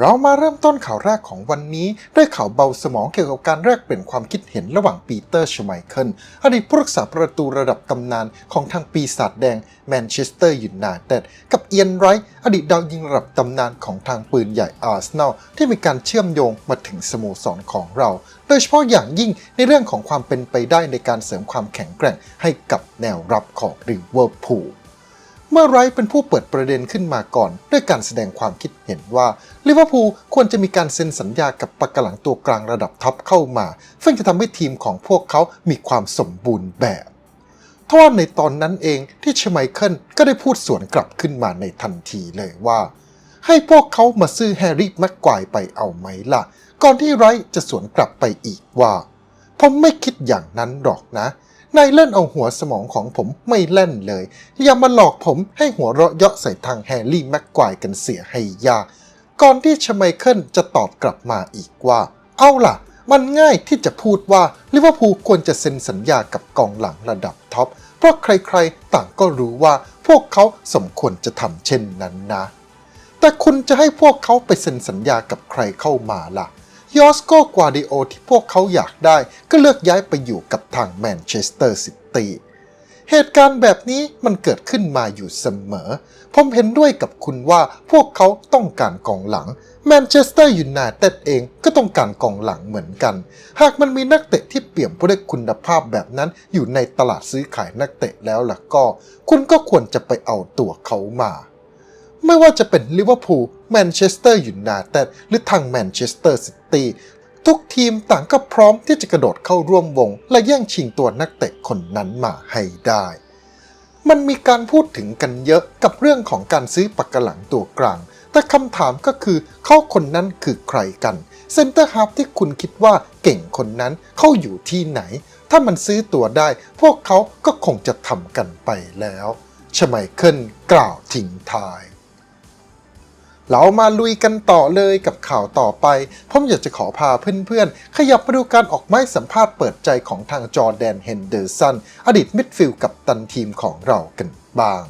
เรามาเริ่มต้นข่าวแรกของวันนี้ ด้วยข่าวเบาสมองเกี่ยวกับการแลกเปลี่ยนความคิดเห็นระหว่างปีเตอร์ชไมเคิลอดีตผู้รักษาประตูระดับตำนานของทางปีศาจแดงแมนเชสเตอร์ยูไนเต็ดกับเอียนไรท์อดีตดาวยิงระดับตำนานของทางปืนใหญ่อาร์เซนอลที่มีการเชื่อมโยงมาถึงสโมสรของเรา โดยเฉพาะอย่างยิ่งในเรื่องของความเป็นไปได้ในการเสริมความแข็งแกร่งให้กับแนวรับของริเวอร์พูล เมื่อไรเป็นผู้เปิดประเด็นขึ้นมาก่อน ด้วยการแสดงความคิดเห็นว่าลิเวอร์พูลควรจะมีการเซ็นสัญญากับปากกหลังตัวกลางระดับท็อปเข้ามา ซึ่งจะทำให้ทีมของพวกเขามีความสมบูรณ์แบบทว่าในตอนนั้นเองที่ชไมเคิลก็ได้พูดสวนกลับขึ้นมาในทันทีเลยว่า ให้พวกเขามาซื้อแฮร์รี่แม็กควายไปเอาไหมล่ะ ก่อนที่ไรจะสวนกลับไปอีกว่าผมไม่คิดอย่างนั้นหรอกนะ นายเล่นเอาหัวสมองของผมไม่เล่นเลย อย่ามาหลอกผมให้หัวเราะเยาะใส่ทางแฮร์รี่แม็กควายกันเสียให้ยากก่อนที่ชไมเคิลจะตอบกลับมาอีกว่า เอาล่ะ มันง่ายที่จะพูดว่าลิเวอร์พูลควรจะเซ็นสัญญากับกองหลังระดับท็อป เพราะใครๆ ต่างก็รู้ว่าพวกเขาสมควรจะทำเช่นนั้นนะ แต่คุณจะให้พวกเขาไปเซ็นสัญญากับใครเข้ามาล่ะ ยอสโกกวาดิโอที่พวกเขาอยากได้ก็เลือกย้ายไปอยู่กับทางแมนเชสเตอร์ซิตี้เหตุการณ์แบบนี้มันเกิดขึ้นมาอยู่เสมอ ผมเห็นด้วยกับคุณว่าพวกเขาต้องการกองหลัง แมนเชสเตอร์ยูไนเต็ดเองก็ต้องการกองหลังเหมือนกัน หากมันมีนักเตะที่เปี่ยมด้วยคุณภาพแบบนั้นอยู่ในตลาดซื้อขายนักเตะแล้วล่ะก็ คุณก็ควรจะไปเอาตัวเขามา ไม่ว่าจะเป็นลิเวอร์พูลแมนเชสเตอร์ยูไนเต็ดหรือทางแมนเชสเตอร์ซิตี้ทุกทีมต่างก็พร้อมที่จะกระโดดเข้าร่วมวง และแย่งชิงตัวนักเตะคนนั้นมาให้ได้ มันมีการพูดถึงกันเยอะกับเรื่องของการซื้อปักกะหลังตัวกลาง แต่คำถามก็คือเขาคนนั้นคือใครกัน เซนเตอร์ฮาร์ฟที่คุณคิดว่าเก่งคนนั้นเขาอยู่ที่ไหน ถ้ามันซื้อตัวได้ พวกเขาก็คงจะทำกันไปแล้วชไมเคิลกล่าวทิ้งท้าย เรามาลุยกันต่อเลยกับข่าวต่อไป ผมอยากจะขอพาเพื่อนๆ ขยับมาดูการออกไม้สัมภาษณ์เปิดใจของทางจอร์แดนเฮนเดอร์สัน อดีตมิดฟิลด์กับตันทีมของเรากันบ้าง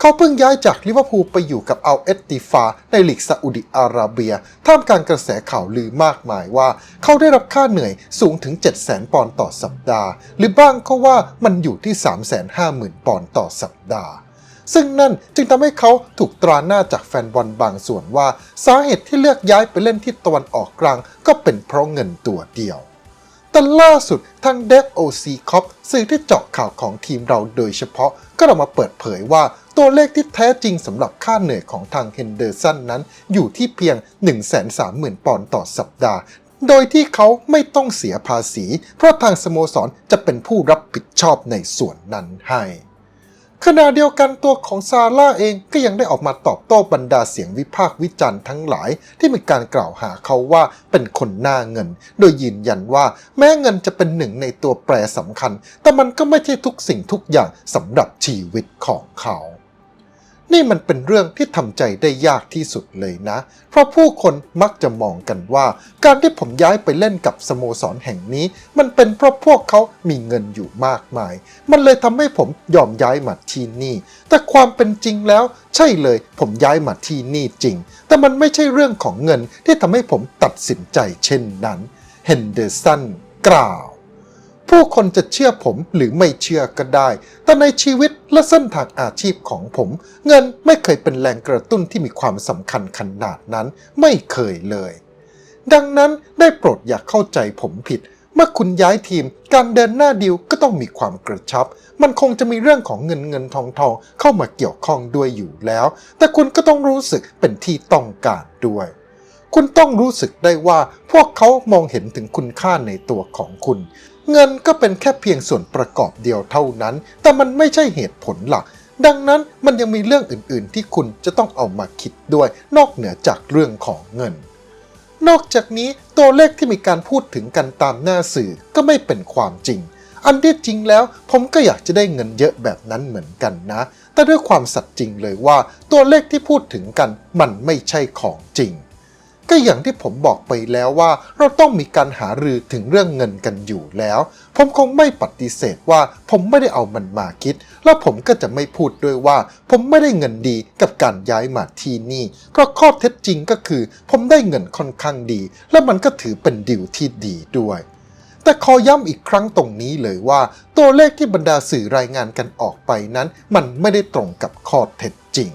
เขาเพิ่งย้ายจากลิเวอร์พูลไปอยู่กับอัลเอตติฟา ในลีกซาอุดิอาระเบีย ท่ามกลางกระแสข่าวลือมากมายว่า เขาได้รับค่าเหนื่อยสูงถึง 700,000 ปอนด์ต่อสัปดาห์ หรือบ้างก็ว่ามันอยู่ที่ 350,000 ปอนด์ต่อสัปดาห์ ซึ่งนั่นจึงทำให้เขาถูกตราหน้าจากแฟนบอลบางส่วนว่า สาเหตุที่เลือกย้ายไปเล่นที่ตะวันออกกลาง ก็เป็นเพราะเงินตัวเดียว แต่ล่าสุดทางเดฟโอซีคอปสื่อที่เจาะข่าวของทีมเราโดยเฉพาะ ก็ออกมาเปิดเผยว่าตัวเลขที่แท้จริงสำหรับค่าเหนื่อยของทางเฮนเดอร์สันนั้น อยู่ที่เพียง 130,000 ปอนด์ต่อสัปดาห์ โดยที่เขาไม่ต้องเสียภาษี เพราะทางสโมสรจะเป็นผู้รับผิดชอบในส่วนนั้นให้ ขณะเดียวกันตัวของซาร่าเองก็ยังได้ออกมาตอบโต้บรรดาเสียงวิพากษ์วิจารณ์ทั้งหลาย ที่มีการกล่าวหาเขาว่าเป็นคนหน้าเงิน โดยยืนยันว่าแม้เงินจะเป็นหนึ่งในตัวแปรสำคัญ แต่มันก็ไม่ใช่ทุกสิ่งทุกอย่างสำหรับชีวิตของเขา นี่มันเป็นเรื่องที่ทำใจได้ยากที่สุดเลยนะ เพราะผู้คนมักจะมองกันว่า การที่ผมย้ายไปเล่นกับสโมสรแห่งนี้ มันเป็นเพราะพวกเขามีเงินอยู่มากมาย มันเลยทำให้ผมยอมย้ายมาที่นี่ แต่ความเป็นจริงแล้ว ใช่เลย ผมย้ายมาที่นี่จริง แต่มันไม่ใช่เรื่องของเงินที่ทำให้ผมตัดสินใจเช่นนั้น เฮนเดอร์สันกล่าว ผู้คนจะเชื่อผมหรือไม่เชื่อก็ได้ แต่ในชีวิตและเส้นทางอาชีพของผม เงินไม่เคยเป็นแรงกระตุ้นที่มีความสำคัญขนาดนั้น ไม่เคยเลย ดังนั้นได้โปรดอย่าเข้าใจผมผิด เมื่อคุณย้ายทีม การเดินหน้าดีลก็ต้องมีความกระชับ มันคงจะมีเรื่องของเงินเงินทองทองเข้ามาเกี่ยวข้องด้วยอยู่แล้ว แต่คุณก็ต้องรู้สึกเป็นที่ต้องการด้วยคุณต้องรู้สึกได้ว่าพวกเขามองเห็นถึงคุณค่าในตัวของคุณ เงินก็เป็นแค่เพียงส่วนประกอบเดียวเท่านั้น แต่มันไม่ใช่เหตุผลหลัก ดังนั้นมันยังมีเรื่องอื่นๆ ที่คุณจะต้องเอามาคิดด้วย นอกเหนือจากเรื่องของเงิน นอกจากนี้ตัวเลขที่มีการพูดถึงกันตามหน้าสื่อก็ไม่เป็นความจริง อันที่จริงแล้วผมก็อยากจะได้เงินเยอะแบบนั้นเหมือนกันนะ แต่ด้วยความสัตย์จริงเลยว่า ตัวเลขที่พูดถึงกันมันไม่ใช่ของจริง ก็อย่างที่ผมบอกไปแล้วว่าเราต้องมีการหารือถึงเรื่องเงินกันอยู่แล้ว ผมคงไม่ปฏิเสธว่าผมไม่ได้เอามันมาคิด และผมก็จะไม่พูดด้วยว่า ผมไม่ได้เงินดีกับการย้ายมาที่นี่ เพราะข้อเท็จจริงก็คือ ผมได้เงินค่อนข้างดี และมันก็ถือเป็นดิวที่ดีด้วยแต่ขอย้ำอีกครั้งตรงนี้เลยว่า ตัวเลขที่บรรดาสื่อรายงานกันออกไปนั้น มันไม่ได้ตรงกับข้อเท็จจริง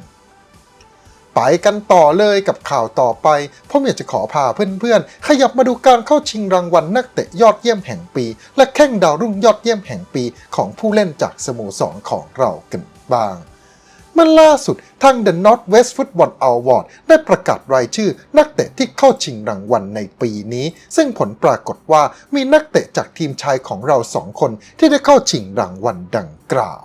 ไปกันต่อเลยกับข่าวต่อไปผมอยากจะขอพาเพื่อนๆ ขยับมาดูการเข้าชิงรางวัลนักเตะยอดเยี่ยมแห่งปี และแข้งดาวรุ่งยอดเยี่ยมแห่งปีของผู้เล่นจากสโมสรของเรากันบ้างเมื่อล่าสุดทาง The Northwest Football Award ได้ประกาศรายชื่อ นักเตะที่เข้าชิงรางวัลในปีนี้ ซึ่งผลปรากฏว่ามีนักเตะจากทีมชายของเราสองคนที่ได้เข้าชิงรางวัลดังกล่าว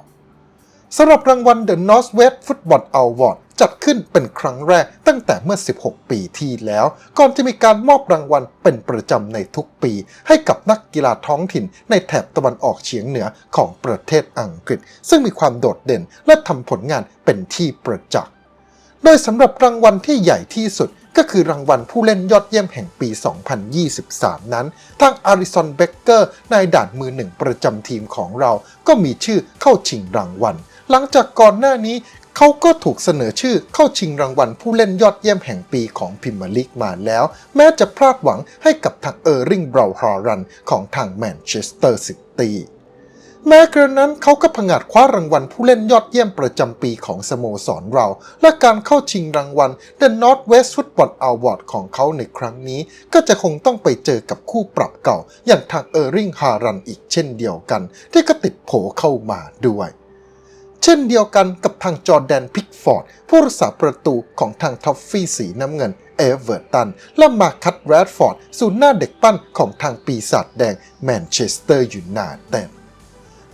สำหรับรางวัล The Northwest Football Award จัดขึ้นเป็นครั้งแรกตั้งแต่เมื่อ 16 ปีที่แล้ว ก่อนจะมีการมอบรางวัลเป็นประจำในทุกปี ให้กับนักกีฬาท้องถิ่นในแถบตะวันออกเฉียงเหนือของประเทศอังกฤษ ซึ่งมีความโดดเด่นและทำผลงานเป็นที่ประจักษ์ โดยสำหรับรางวัลที่ใหญ่ที่สุดก็คือรางวัลผู้เล่นยอดเยี่ยมแห่งปี 2023 นั้น ทางอาริสันเบเกอร์นายด่านมือหนึ่งประจำทีมของเรา ก็มีชื่อเข้าชิงรางวัล หลังจากก่อนหน้านี้ เขาก็ถูกเสนอชื่อเข้าชิงรางวัลผู้เล่นยอดเยี่ยมแห่งปีของพิมลีกมาแล้ว แม้จะพลาดหวังให้กับทางเออร์ริงเบราฮารันของทางแมนเชสเตอร์ซิตี้แม้กระนั้นเขาก็ผงาดคว้ารางวัลผู้เล่นยอดเยี่ยมประจำปีของสโมสรเรา และการเข้าชิงรางวัล The Northwest Football Award ของเขาในครั้งนี้ ก็จะคงต้องไปเจอกับคู่ปรับเก่า อย่างทางเออร์ริงฮารันอีกเช่นเดียวกัน ที่ก็ติดโผเข้ามาด้วย เช่นเดียวกันกับทางจอร์แดนพิกฟอร์ด ผู้รักษาประตูของทางท็อฟฟี่สีน้ำเงินเอเวอร์ตัน และมาคัตแรดฟอร์ดศูนย์หน้าเด็กปั้นของทางปีศาจแดงแมนเชสเตอร์ยูไนเต็ด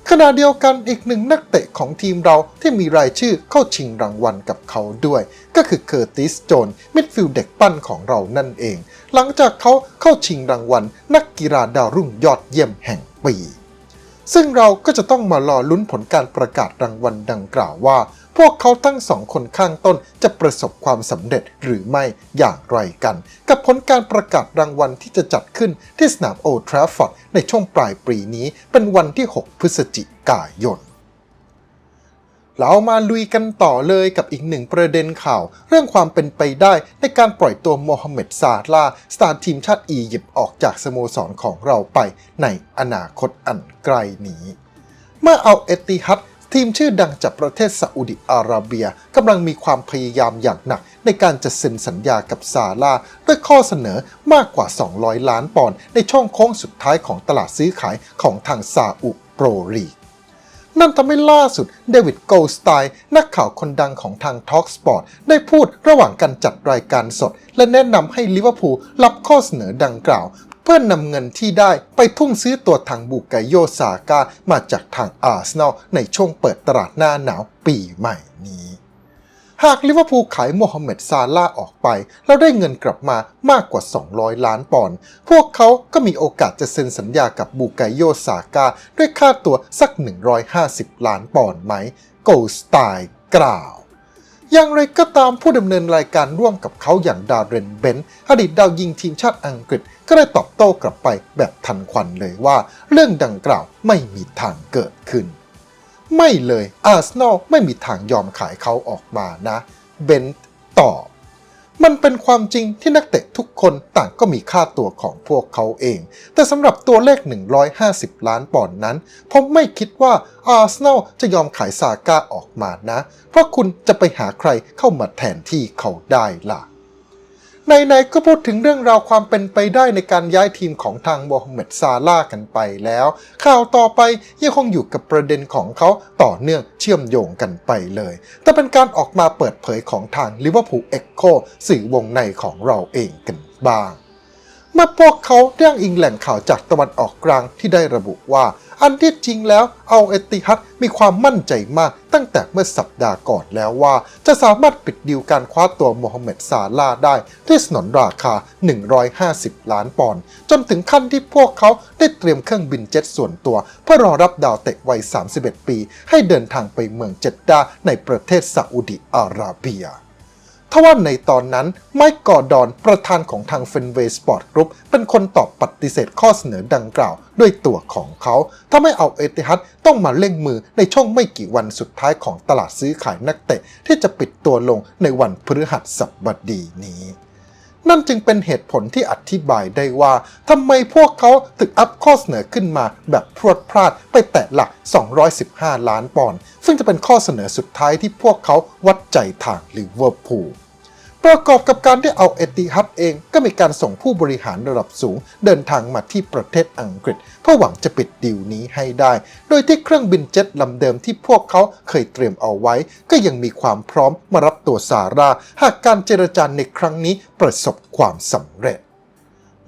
ขณะเดียวกันอีกหนึ่งนักเตะของทีมเราที่มีรายชื่อเข้าชิงรางวัลกับเขาด้วย ก็คือเคอร์ติสโจนมิดฟิลด์เด็กปั้นของเรานั่นเอง หลังจากเขาเข้าชิงรางวัลนักกีฬาดาวรุ่งยอดเยี่ยมแห่งปี ซึ่งเราก็จะต้องมารอลุ้นผลการประกาศรางวัลดังกล่าวว่า พวกเขาทั้งสองคนข้างต้นจะประสบความสำเร็จหรือไม่อย่างไรกัน กับผลการประกาศรางวัลที่จะจัดขึ้นที่สนามโอทราฟอร์ดในช่วงปลายปีนี้เป็นวันที่ 6 พฤศจิกายน เรามาลุยกันต่อเลยกับอีกหนึ่งประเด็นข่าว เรื่องความเป็นไปได้ในการปล่อยตัวโมฮัมเหม็ดซาลาสตาร์ทีมชาติอียิปต์ออกจากสโมสรของเราไปในอนาคตอันไกลนี้ เมื่อเอาเอติฮัดทีมชื่อดังจากประเทศซาอุดิอาระเบียกำลังมีความพยายามอย่างหนัก ในการจะเซ็นสัญญากับซาลาด้วยข้อเสนอมากกว่า 200 ล้านปอนด์ในช่องโค้งสุดท้ายของตลาดซื้อขายของทางซาอุโปรลีก นั่นทำให้ล่าสุดเดวิดโกลสไตน์นักข่าวคนดังของทาง Talk Sport ได้พูดระหว่างการจัดรายการสด และแนะนำให้ลิเวอร์พูลรับข้อเสนอดังกล่าว เพื่อนนำเงินที่ได้ไปทุ่มซื้อตัวทางบุกไกโยซาก้ามาจากทางอาร์เซนอลในช่วงเปิดตลาดหน้าหนาวปีใหม่นี้ หากลิเวอร์พูลขายโมฮัมเหม็ดซาลาออกไป แล้วได้เงินกลับมามากกว่า 200 ล้านปอนด์พวกเขาก็มีโอกาสจะเซ็นสัญญากับบูไกโยซาก้าด้วยค่าตัวสัก 150 ล้านปอนด์ไหมโกลสไตน์กล่าวอย่างไรก็ตามผู้ดำเนินรายการร่วมกับเขาอย่างดาร์เรนเบนท์อดีตดาวยิงทีมชาติอังกฤษก็ได้ตอบโต้กลับไปแบบทันควันเลยว่า เรื่องดังกล่าวไม่มีทางเกิดขึ้น ไม่เลยอาร์เซนอลไม่มีทางยอมขายเขาออกมานะ เบนต์ตอบมันเป็นความจริงที่นักเตะทุกคนต่างก็มีค่าตัวของพวกเขาเอง แต่สำหรับตัวเลข 150 ล้านปอนด์นั้น ผมไม่คิดว่าอาร์เซนอลจะยอมขายซาก้าออกมานะ เพราะคุณจะไปหาใครเข้ามาแทนที่เขาได้ล่ะ ในๆก็พูดถึงเรื่องราวความเป็นไปได้ในการย้ายทีมของทางโมฮัมเหม็ดซาลากันไปแล้ว ข่าวต่อไปยังคงอยู่กับประเด็นของเขาต่อเนื่องเชื่อมโยงกันไปเลย แต่เป็นการออกมาเปิดเผยของทางลิเวอร์พูลเอ็กโคสื่อวงในของเราเองกันบ้าง เมื่อพวกเขาได้อ้างอิงแหล่งข่าวจากตะวันออกกลางที่ได้ระบุว่า อันที่จริงแล้วเอาเอติฮัดมีความมั่นใจมากตั้งแต่เมื่อสัปดาห์ก่อนแล้วว่า จะสามารถปิดดีลการคว้าตัวโมฮัมเหม็ดซาลาห์ได้ที่สนนราคา 150 ล้านปอนด์จนถึงขั้นที่พวกเขาได้เตรียมเครื่องบินเจ็ตส่วนตัว เพื่อรอรับดาวเตะวัย 31 ปี ให้เดินทางไปเมืองเจดดาในประเทศซาอุดิอาระเบีย ทว่าในตอนนั้นไมค์กอร์ดอนประธานของทางเฟนเวย์สปอร์ตกรุ๊ปเป็นคนตอบปฏิเสธข้อเสนอดังกล่าว ด้วยตัวของเขาทำให้เอาเอติฮัดต้องมาเล่งมือในช่วงไม่กี่วันสุดท้ายของตลาดซื้อขายนักเตะ ที่จะปิดตัวลงในวันพฤหัสบดีนี้ นั่นจึงเป็นเหตุผลที่อธิบายได้ว่าทำไมพวกเขาถึงอัพข้อเสนอขึ้นมาแบบพรวดพลาดไปแตะหลัก 215 ล้านปอนด์ซึ่งจะเป็นข้อเสนอสุดท้ายที่พวกเขาวัดใจทางลิเวอร์พูล ประกอบกับการที่เอาเอติฮัดเองก็มีการส่งผู้บริหารระดับสูง เดินทางมาที่ประเทศอังกฤษ เพื่อหวังจะปิดดีลนี้ให้ได้ โดยที่เครื่องบินเจ็ตลำเดิมที่พวกเขาเคยเตรียมเอาไว้ ก็ยังมีความพร้อมมารับตัวซาร่า หากการเจรจาในครั้งนี้ประสบความสำเร็จ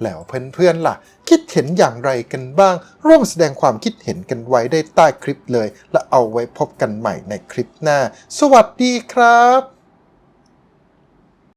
แล้วเพื่อนๆล่ะ คิดเห็นอย่างไรกันบ้าง ร่วมแสดงความคิดเห็นกันไว้ได้ใต้คลิปเลย และเอาไว้พบกันใหม่ในคลิปหน้า สวัสดีครับ